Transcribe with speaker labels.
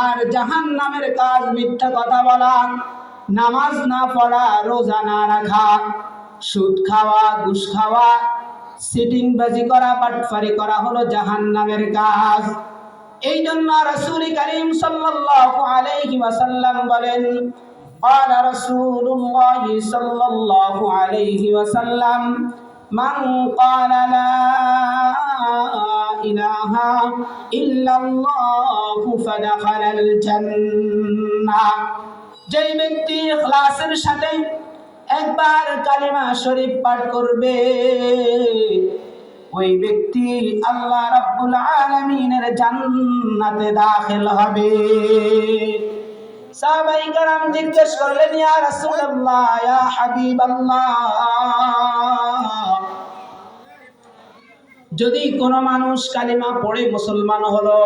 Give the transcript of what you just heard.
Speaker 1: আর জাহান নামের কাজ মিথ্যা কথা বলা নামাজ না পড়া রোজা না রাখা সুদ খাওয়া ঘুষ খাওয়া সিটিং বাজি করা পাটফারি করা হলো জাহান নামের কাজ এই জন্য রাসূল করিম সাল্লাল্লাহু আলাইহি ওয়াসাল্লাম বলেন قال رسول الله صلى الله عليه وسلم من قال لا إله إلا الله فدخل الجنة যেই ব্যক্তি ইখলাসের সাথে একবার কালিমা শরীফ পাঠ করবে ওই ব্যক্তি আল্লাহ রাব্বুল আলামিনের জান্নাতে দাখিল হবে সাহাবাই কারাম জিজ্ঞেস করলেন ইয়া রাসূলুল্লাহ ইয়া হাবিবাল্লাহ যদি কোনো মানুষ কালিমা পড়ে মুসলমান হলো